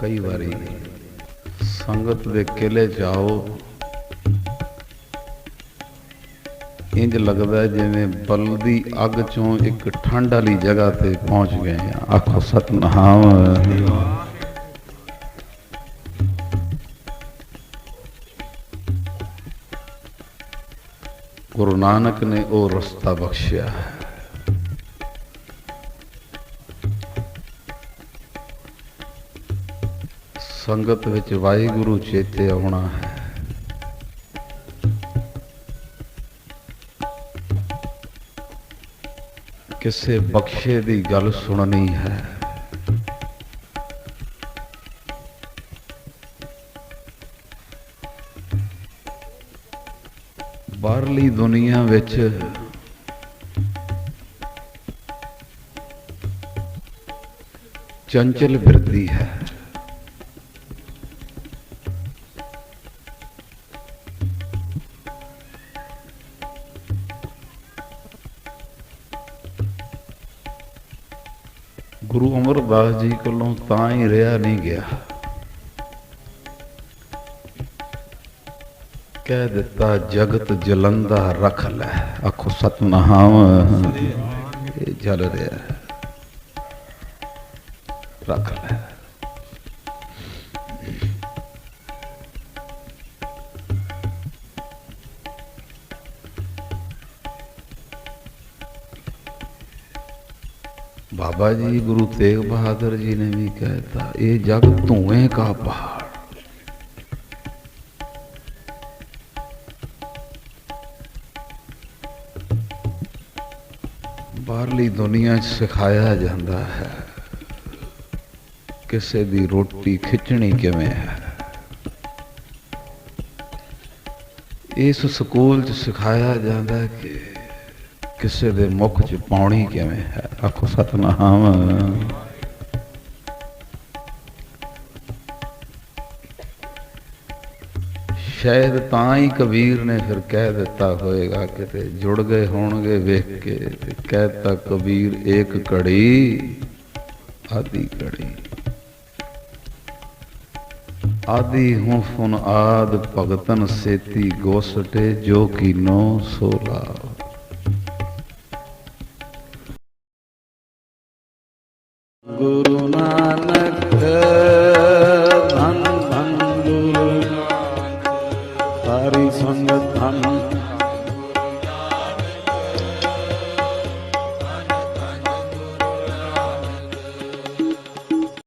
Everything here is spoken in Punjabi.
ਕਈ ਵਾਰੀ ਸੰਗਤ ਦੇ ਕਿਲੇ ਜਾਓ, ਇੰਜ ਲੱਗਦਾ ਜਿਵੇਂ ਬਲਦੀ ਅੱਗ ਚੋਂ ਇੱਕ ਠੰਡ ਵਾਲੀ ਜਗ੍ਹਾ ਤੇ ਪਹੁੰਚ ਗਏ ਆ ਆਖੋ ਸਤਨਾਮ। ਗੁਰੂ ਨਾਨਕ ਨੇ ਉਹ ਰਸਤਾ ਬਖਸ਼ਿਆ ਹੈ। ਸੰਗਤ ਵਿੱਚ ਵਾਹਿਗੁਰੂ ਚੇਤੇ ਆਉਣਾ ਹੈ। ਕਿਸੇ ਬਖਸ਼ੇ ਦੀ ਗੱਲ ਸੁਣਨੀ ਹੈ। ਬਾਹਰਲੀ ਦੁਨੀਆ ਵਿੱਚ ਚੰਚਲ ਬਿਰਦੀ ਹੈ। ਗੁਰੂ ਅਮਰਦਾਸ ਜੀ ਕੋਲੋਂ ਤਾਂ ਹੀ ਰਿਹਾ ਨਹੀਂ ਗਿਆ। ਕਹਿ ਦਿੱਤਾ, ਜਗਤ ਜਲੰਦਾ ਰੱਖ ਲੈ। ਆਖੋ, ਸਤਨਾਮ, ਇਹ ਜਲ ਰਿਹਾ ਹੈ। ਰੱਖ ਲੈ। ਬਾਬਾ ਜੀ, ਗੁਰੂ ਤੇਗ ਬਹਾਦਰ ਜੀ ਨੇ ਵੀ ਕਹਿਤਾ, ਇਹ ਜਗ ਧੂਏ ਕਾ ਪਹਾੜ। ਬਾਹਰਲੀ ਦੁਨੀਆ 'ਚ ਸਿਖਾਇਆ ਜਾਂਦਾ ਹੈ, ਕਿਸੇ ਦੀ ਰੋਟੀ ਖਿੱਚਣੀ ਕਿਵੇਂ ਹੈ। ਇਸ ਸਕੂਲ 'ਚ ਸਿਖਾਇਆ ਜਾਂਦਾ ਹੈ ਕਿ ਕਿਸੇ ਦੇ ਮੁਖ 'ਚ ਪਾਉਣੀ ਕਿਵੇਂ ਹੈ? ਆਖੋ ਸਤਨਾਮ। ਸ਼ਾਇਦ ਤਾਂ ਹੀ ਕਬੀਰ ਨੇ ਫਿਰ ਕਹਿ ਦਿੱਤਾ ਹੋਵੇਗਾ ਕਿਤੇ ਜੁੜ ਗਏ ਹੋਣਗੇ ਵੇਖ ਕੇ ਤੇ ਕਹਿਤਾ ਕਬੀਰ ਇੱਕ ਘੜੀ, ਆਦੀ ਘੜੀ। ਆਦੀ ਹੂੰ ਫੁਨ ਆਦ ਭਗਤਨ ਸੇਤੀ ਗੋਸਟੇ, ਜੋ ਕੀਨੋ ਸੋ ਲਾਭ Guru Nanak